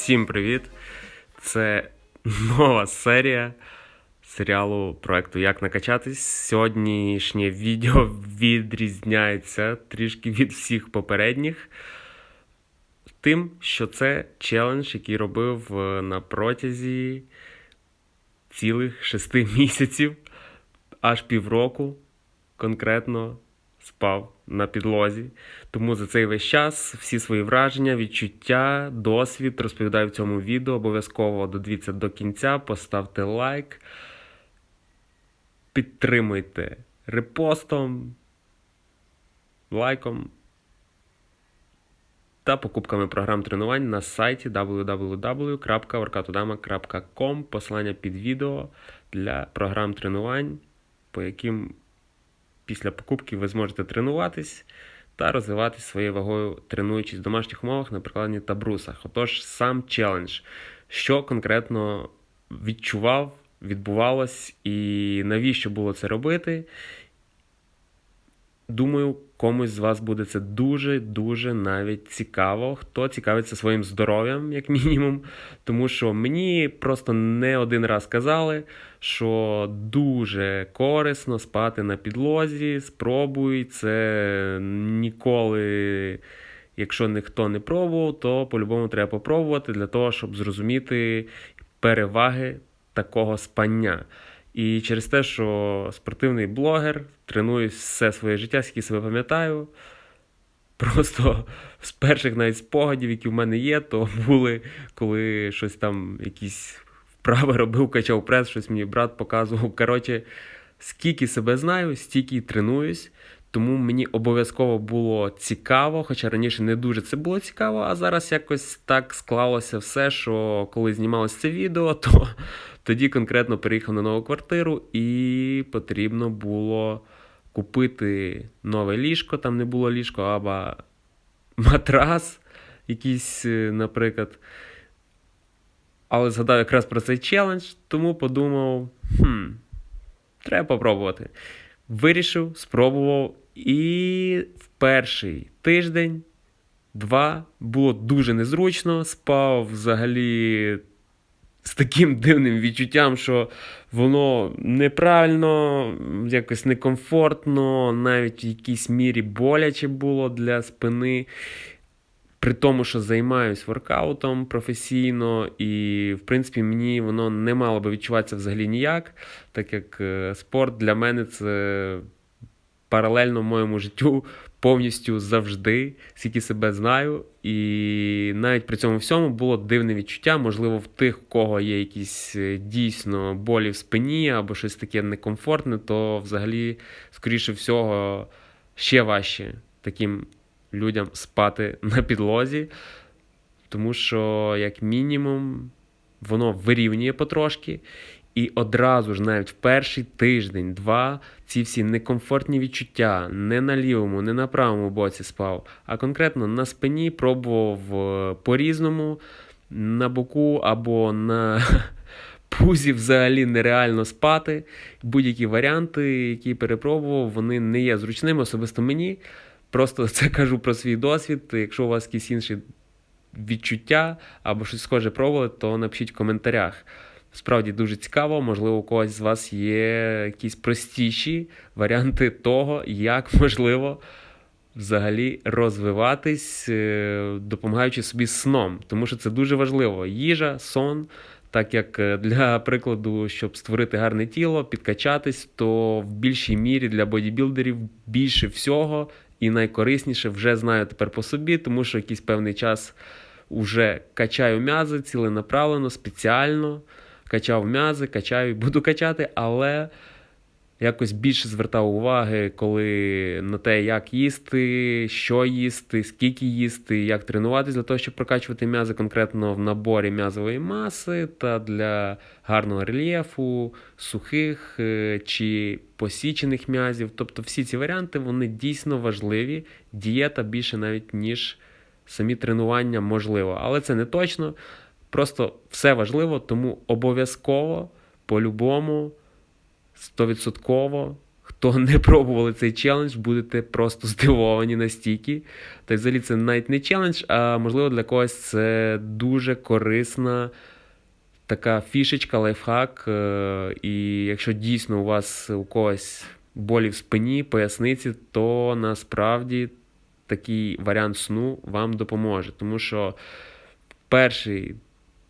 Всім привіт! Це нова серія серіалу проекту Як накачатись. Сьогоднішнє відео відрізняється трішки від всіх попередніх. Тим, що це челендж, який робив е, на протязі цілих шести місяців, аж півроку конкретно спав на підлозі. Тому за цей весь час всі свої враження, відчуття, досвід розповідаю в цьому відео. Обов'язково додивіться до кінця, поставте лайк, підтримуйте репостом, лайком та покупками програм тренувань на сайті www.workoutodama.com. Посилання під відео для програм тренувань, по яким після покупки ви зможете тренуватись та розвиватись своєю вагою, тренуючись в домашніх умовах на прикладі та брусах. Отож, сам челендж, що конкретно відчував, відбувалось і навіщо було це робити. Думаю, комусь з вас буде це дуже-дуже навіть цікаво. Хто цікавиться своїм здоров'ям, як мінімум. Тому що мені просто не один раз казали, що дуже корисно спати на підлозі. Спробуй це ніколи. Якщо ніхто не пробував, то по-любому треба попробувати для того, щоб зрозуміти переваги такого спання. І через те, що спортивний блогер, тренуюсь все своє життя, скільки себе пам'ятаю. Просто з перших навіть спогадів, які в мене є, то були, коли щось там, якісь вправи робив, качав прес, щось мені брат показував. Коротше, скільки себе знаю, стільки і тренуюсь. Тому мені обов'язково було цікаво, хоча раніше не дуже це було цікаво, а зараз якось так склалося все, що коли знімалось це відео, то тоді конкретно переїхав на нову квартиру і потрібно було купити нове ліжко. Там не було ліжко, або матрас якийсь, е, наприклад. Але згадав якраз про цей челендж, тому подумав: хм, треба попробувати. Вирішив, спробував, і в перший тиждень, два, було дуже незручно, спав взагалі з таким дивним відчуттям, що воно неправильно, якось некомфортно, навіть в якійсь мірі боляче було для спини. При тому, що займаюсь воркаутом професійно, і, в принципі, мені воно не мало би відчуватися взагалі ніяк, так як е, спорт для мене це паралельно моєму життю повністю завжди, скільки себе знаю. І навіть при цьому всьому було дивне відчуття. Можливо, в тих, у кого є якісь е, дійсно болі в спині або щось таке некомфортне, то взагалі, скоріше всього, ще важче таким людям спати на підлозі. Тому що, як мінімум, воно вирівнює потрошки. І одразу ж, навіть в перший тиждень-два, ці всі некомфортні відчуття не на лівому, не на правому боці спав, а конкретно на спині пробував е, по-різному, на боку або на пузі взагалі нереально спати. Будь-які варіанти, які перепробував, вони не є зручними, особисто мені. Просто це кажу про свій досвід. Якщо у вас якісь інші відчуття або щось схоже пробували, то напишіть в коментарях. Справді дуже цікаво, можливо, у когось з вас є якісь простіші варіанти того, як можливо взагалі розвиватись, е, допомагаючи собі сном. Тому що це дуже важливо. Їжа, сон. Так як е, для прикладу, щоб створити гарне тіло, підкачатись, то в більшій мірі для бодібілдерів більше всього і найкорисніше вже знаю тепер по собі, тому що якийсь певний час вже качаю м'язи ціленаправлено, спеціально качав м'язи, качаю і буду качати, але якось більше звертав уваги, коли на те, як їсти, що їсти, скільки їсти, як тренуватися для того, щоб прокачувати м'язи конкретно в наборі м'язової маси та для гарного рельєфу, сухих е, чи посічених м'язів. Тобто всі ці варіанти вони дійсно важливі. Дієта більше навіть ніж самі тренування можливо. Але це не точно. Просто все важливо, тому обов'язково, по-любому, стовідсотково, хто не пробували цей челендж, будете просто здивовані настільки. Та й взагалі це навіть не челендж, а можливо для когось це дуже корисна така фішечка, лайфхак. Е, І якщо дійсно у вас у когось болі в спині, поясниці, то насправді такий варіант сну вам допоможе. Тому що перший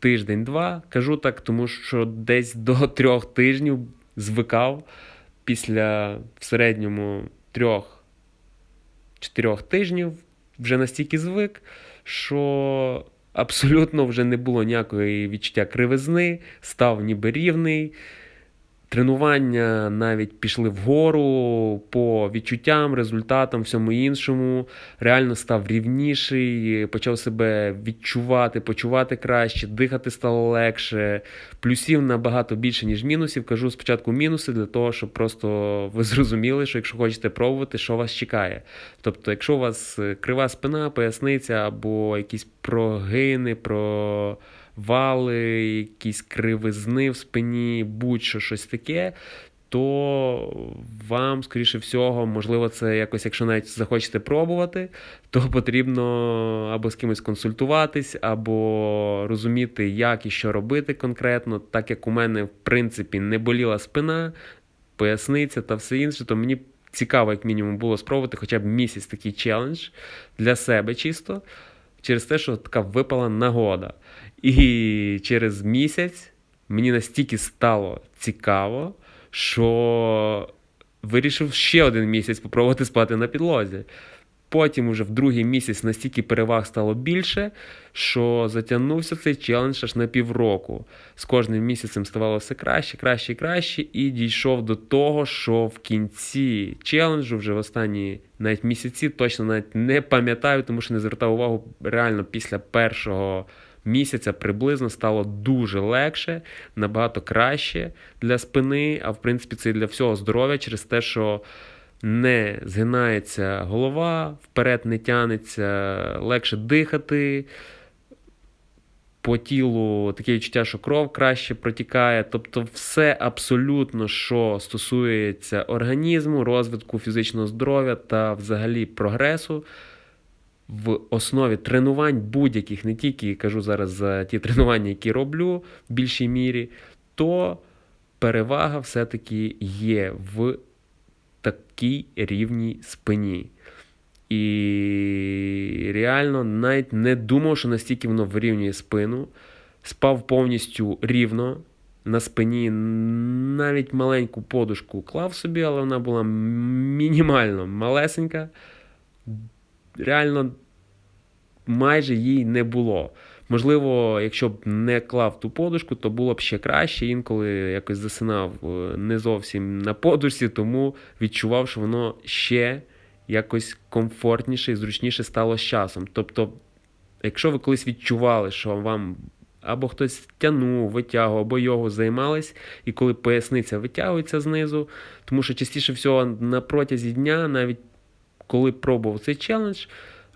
тиждень-два кажу так, тому що десь до трьох тижнів звикав після в середньому трьох-чотирьох тижнів вже настільки звик, що абсолютно вже не було ніякої відчуття кривизни, став ніби рівний. Тренування навіть пішли вгору по відчуттям, результатам, всьому іншому. Реально став рівніший, почав себе відчувати, почувати краще, дихати стало легше. Плюсів набагато більше, ніж мінусів. Кажу спочатку мінуси для того, щоб просто ви зрозуміли, що якщо хочете пробувати, що вас чекає. Тобто, якщо у вас крива спина, поясниця або якісь прогини, про вали, якісь кривизни в спині, будь-що щось таке, то вам, скоріше всього, можливо, це якось, якщо навіть захочете пробувати, то потрібно або з кимось консультуватись, або розуміти, як і що робити конкретно, так як у мене, в принципі, не боліла спина, поясниця та все інше, то мені. Цікаво, як мінімум, було спробувати хоча б місяць такий челендж для себе чисто, через те, що така випала нагода. І через місяць мені настільки стало цікаво, що вирішив ще один місяць спробувати спати на підлозі. Потім, уже в другий місяць, настільки переваг стало більше, що затягнувся цей челендж аж на півроку. З кожним місяцем ставало все краще, краще і краще, і дійшов до того, що в кінці челенджу, вже в останні навіть місяці, точно навіть не пам'ятаю, тому що не звертав увагу реально після першого місяця приблизно стало дуже легше, набагато краще для спини, а в принципі це і для всього здоров'я через те, що не згинається голова, вперед не тянеться, легше дихати. По тілу таке відчуття, що кров краще протікає. Тобто, все абсолютно, що стосується організму, розвитку фізичного здоров'я та взагалі прогресу, в основі тренувань будь-яких, не тільки кажу зараз за ті тренування, які роблю в більшій мірі, то перевага все-таки є в такій рівній спині. І реально навіть не думав, що настільки воно вирівнює спину. Спав повністю рівно на спині, навіть маленьку подушку клав собі, але вона була мінімально малесенька реально майже їй не було. Можливо, якщо б не клав ту подушку, то було б ще краще. Інколи якось засинав е, не зовсім на подушці, тому відчував, що воно ще якось комфортніше і зручніше стало з часом. Тобто, якщо ви колись відчували, що вам або хтось тянув, витягував, або його займались, і коли поясниця витягується знизу, тому що частіше всього на протязі дня, навіть коли пробував цей челендж,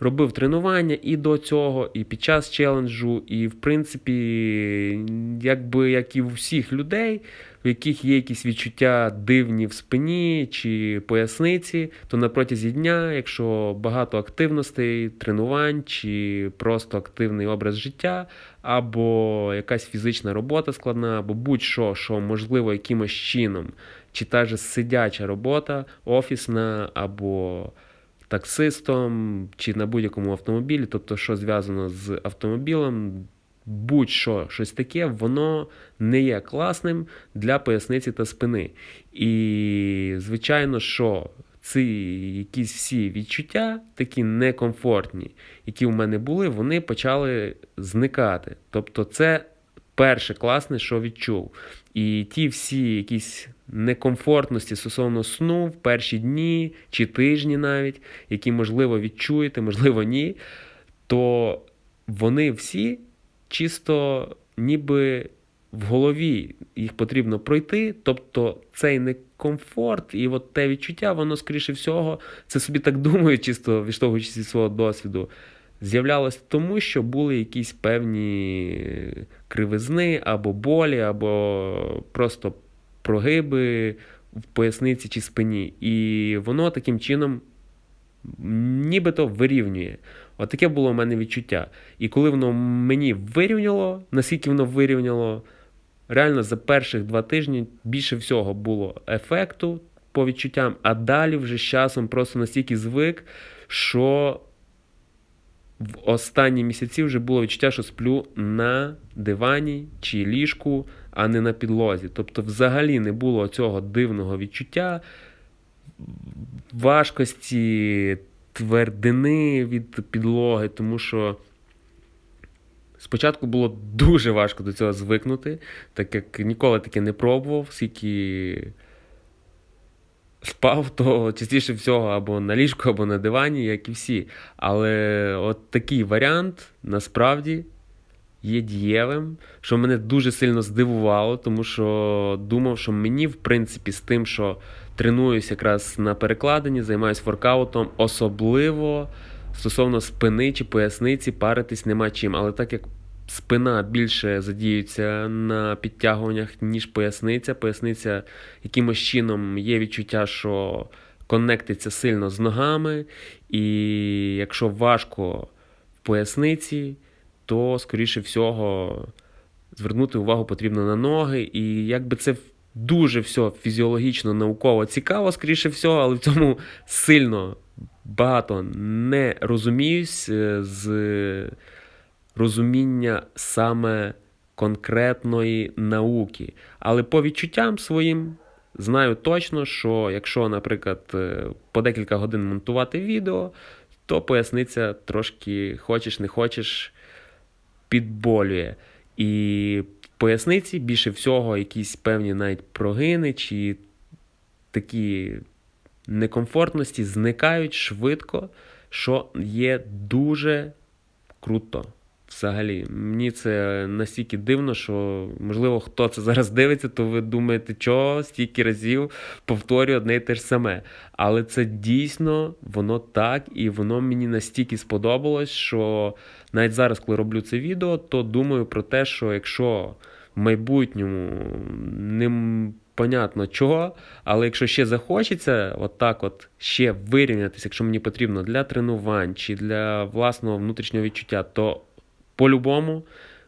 робив тренування і до цього, і під час челенджу, і, в принципі, якби як і у всіх людей, в яких є якісь відчуття дивні в спині чи поясниці, то на протязі дня, якщо багато активностей, тренувань, чи просто активний образ життя, або якась фізична робота складна, або будь-що, що можливо якимось чином, чи та же сидяча робота, офісна, або таксистом чи на будь-якому автомобілі, тобто, що зв'язано з автомобілем, будь-що щось таке, воно не є класним для поясниці та спини. І, звичайно, що ці якісь всі відчуття, такі некомфортні, які у мене були, вони почали зникати. Тобто, це перше класне, що відчув. І ті всі якісь некомфортності стосовно сну в перші дні чи тижні навіть, які, можливо, відчуєте, можливо, ні, то вони всі чисто ніби в голові їх потрібно пройти. Тобто цей некомфорт і от те відчуття, воно, скоріше всього, це собі так думаю, чисто відштовхуючись від свого досвіду. З'являлось тому, що були якісь певні кривизни або болі, або просто прогиби в поясниці чи спині. І воно таким чином нібито вирівнює. От таке було в мене відчуття. І коли воно мені вирівняло, наскільки воно вирівняло, реально за перших два тижні більше всього було ефекту по відчуттям, а далі вже з часом просто настільки звик, що в останні місяці вже було відчуття, що сплю на дивані чи ліжку, а не на підлозі. Тобто, взагалі не було цього дивного відчуття важкості, твердини від підлоги, тому що. Спочатку було дуже важко до цього звикнути, так як ніколи таке не пробував, скільки спав, то частіше всього або на ліжку, або на дивані, як і всі. Але от такий варіант насправді є дієвим, що мене дуже сильно здивувало, тому що думав, що мені, в принципі, з тим, що тренуюсь якраз на перекладині, займаюся воркаутом, особливо стосовно спини чи поясниці, паритись нема чим. Але так як спина більше задіюється на підтягуваннях, ніж поясниця, поясниця якимось чином є відчуття, що коннектиться сильно з ногами, і якщо важко в поясниці, то, скоріше всього, звернути увагу потрібно на ноги. І якби це дуже все фізіологічно, науково цікаво, скоріше всього, але в цьому сильно багато не розуміюсь е, з розуміння саме конкретної науки. Але по відчуттям своїм знаю точно, що якщо, наприклад, е, по декілька годин монтувати відео, то поясниця трошки хочеш не хочеш підболює. І в поясниці більше всього якісь певні навіть прогини чи такі некомфортності зникають швидко, що є дуже круто. Взагалі, мені це настільки дивно, що можливо, хто це зараз дивиться, то ви думаєте, що стільки разів повторюю одне і те ж саме. Але це дійсно воно так, і воно мені настільки сподобалось, що навіть зараз, коли роблю це відео, то думаю про те, що якщо в майбутньому не понятно чого, але якщо ще захочеться, отак от ще вирівнятися, якщо мені потрібно для тренувань чи для власного внутрішнього відчуття, то по-любому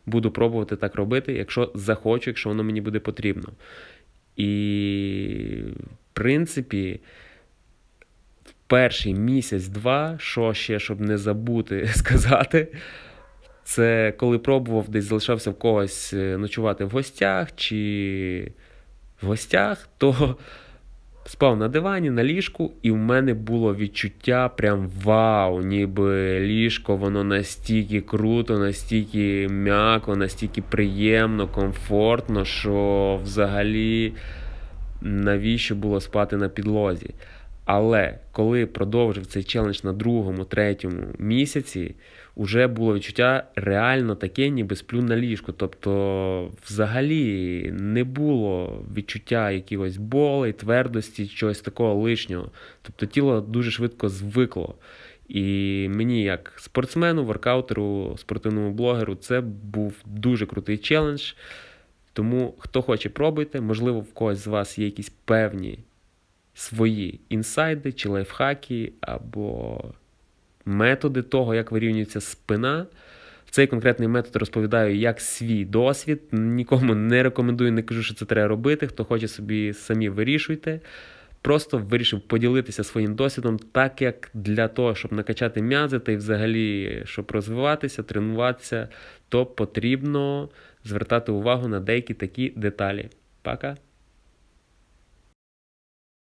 буду пробувати так робити, якщо захочу, якщо воно мені буде потрібно. І, в принципі, в перший місяць-два, що ще, щоб не забути сказати, це коли пробував десь залишався в когось е, ночувати в гостях чи в гостях, то спав на дивані, на ліжку, і в мене було відчуття прям вау, ніби ліжко, воно настільки круто, настільки м'яко, настільки приємно, комфортно, що взагалі навіщо було спати на підлозі. Але коли продовжив цей челендж на другому, третьому місяці, вже було відчуття реально таке, ніби сплю на ліжку. Тобто, взагалі не було відчуття якихось болей, твердості, чогось такого лишнього. Тобто тіло дуже швидко звикло. І мені, як спортсмену, воркаутеру, спортивному блогеру, це був дуже крутий челендж. Тому, хто хоче, пробуйте, можливо, в когось з вас є якісь певні свої інсайди чи лайфхаки, або методи того, як вирівнюється спина. Цей конкретний метод розповідаю як свій досвід. Нікому не рекомендую, не кажу, що це треба робити. Хто хоче собі самі вирішуйте. Просто вирішив поділитися своїм досвідом, так як для того, щоб накачати м'язи та й взагалі, щоб розвиватися, тренуватися, то потрібно звертати увагу на деякі такі деталі. Пока!